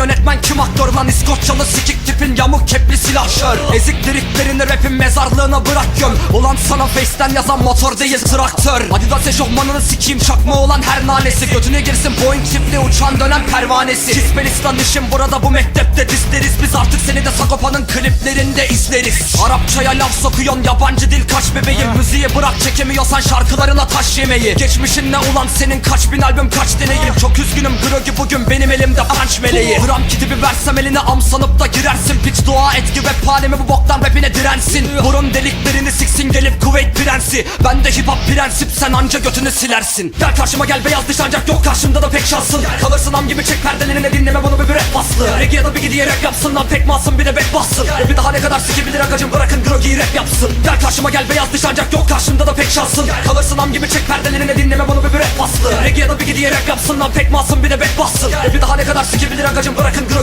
yönetmen? Kim aktör lan? İskoçyalı sikik tipin yamuk kepli silahşör Ezik liriklerini rapin mezarlığına bırak göm Ulan sana face'ten yazan motor değil traktör. Adidas eşofmanını sikeyim çakma olan her nanesi. Götüne girsin Boeing tipli uçan dönen pervanesi. Kispelistan işim burada bu mektepte dizleriz Biz artık seni de Sagopa'nın kliplerinde izleriz. Arapçaya laf sokuyon yabancı dil kaç bebeğim? Müziği bırak çekemiyorsan şarkılarına taş yemeyi. Geçmişin ne ulan senin kaç bin albüm kaç deneyim? Çok üzgünüm Grogi bugün benim elimde punch meleği. Gram kitibi versem eline am sanıp da girersin. Piç dua et ki rap halimi bu boktan rapine dirensin. Burun deliklerini siksin gelip Kuveyt prensi. Ben de hip hop prensip sen anca götünü silersin. Gel karşıma gel beyaz dış ancak yok karşımda da pek şansın. Kalırsın am gibi çek perdelerine dinleme bunu bir rap baslı Reggae ya da bir gidiye rap yapsın lan tek masın bir de back bassın Bir daha ne kadar sikebilir agacım bırakın Grogi'yi rap yapsın. Gel karşıma gel beyaz dış ancak yok karşımda da pek şansın. Kalırsın am gibi çek perdelerine dinleme bunu bir rap baslı Reggae ya da bir gidiye rap yapsın lan. Tek masın bir de back bassın. Bir daha ne kadar sikebilir agacım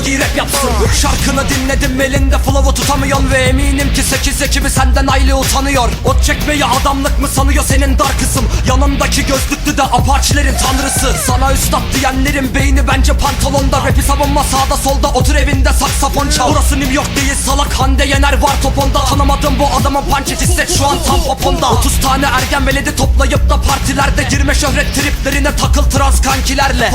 Grogi'yi rap yapsın? Şarkını dinledim elinde flow'u tutamıyorsun Ve eminim ki 8 ekibi senden aile utanıyor. Ot çekmeyi adamlık mı sanıyor senin dar kısım Yanındaki gözlüklü de apaçilerin tanrısı. Sana üstad diyenlerin beyni bence pantolonda. Rapi savunma sağda solda otur evinde saksafon çal. Burası New York değil salak Hande Yener var toponda. Tanımadım bu adamın punch hisset şu an tam poponda. 30 tane ergen veledi toplayıp da partilerde Girme şöhret triplerine takıl trans kankilerle